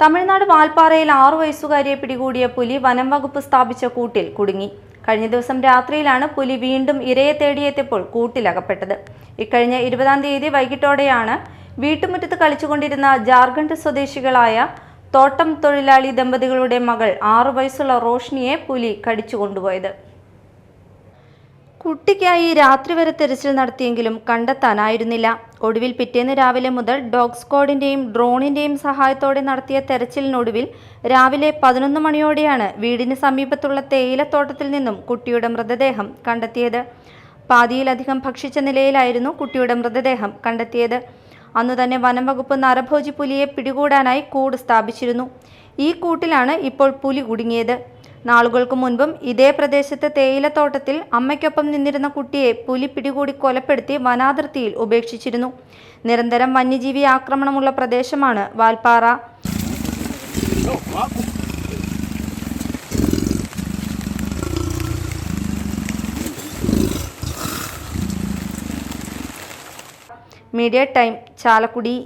തമിഴ്നാട് വാൽപ്പാറയിൽ ആറു വയസ്സുകാരിയെ പിടികൂടിയ പുലി വനം വകുപ്പ് സ്ഥാപിച്ച കൂട്ടിൽ കുടുങ്ങി. കഴിഞ്ഞ ദിവസം രാത്രിയിലാണ് പുലി വീണ്ടും ഇരയെ തേടിയെത്തിയപ്പോൾ കൂട്ടിലകപ്പെട്ടത് ഇക്കഴിഞ്ഞ ഇരുപതാം തീയതി വൈകിട്ടോടെയാണ് വീട്ടുമുറ്റത്ത് കളിച്ചുകൊണ്ടിരുന്ന ജാർഖണ്ഡ് സ്വദേശികളായ തോട്ടം തൊഴിലാളി ദമ്പതികളുടെ മകൾ ആറു വയസ്സുള്ള റോഷ്നിയെ പുലി കടിച്ചു കൊണ്ടുപോയത് കുട്ടിക്കായി രാത്രി വരെ തെരച്ചിൽ നടത്തിയെങ്കിലും കണ്ടെത്താനായിരുന്നില്ല. ഒടുവിൽ പിറ്റേന്ന് രാവിലെ മുതൽ ഡോഗ് സ്ക്വാഡിന്റെയും ഡ്രോണിന്റെയും സഹായത്തോടെ നടത്തിയ തെരച്ചിലിനൊടുവിൽ രാവിലെ പതിനൊന്ന് മണിയോടെയാണ് വീടിന് സമീപത്തുള്ള തേയിലത്തോട്ടത്തിൽ നിന്നും കുട്ടിയുടെ മൃതദേഹം കണ്ടെത്തിയത്. പാതിയിലധികം ഭക്ഷിച്ച നിലയിലായിരുന്നു കുട്ടിയുടെ മൃതദേഹം കണ്ടെത്തിയത്. അന്നു തന്നെ വനം വകുപ്പ് നരഭോജി പുലിയെ പിടികൂടാനായി കൂട് സ്ഥാപിച്ചിരുന്നു. ഈ കൂട്ടിലാണ് ഇപ്പോൾ പുലി കുടുങ്ങിയത്. നാളുകൾക്ക് മുൻപും ഇതേ പ്രദേശത്തെ തേയിലത്തോട്ടത്തിൽ അമ്മയ്ക്കൊപ്പം നിന്നിരുന്ന കുട്ടിയെ പുലി പിടികൂടി കൊലപ്പെടുത്തി വനാതിർത്തിയിൽ ഉപേക്ഷിച്ചിരുന്നു. നിരന്തരം വന്യജീവി ആക്രമണമുള്ള പ്രദേശമാണ് വാൽപ്പാറ. Media time Chalakudy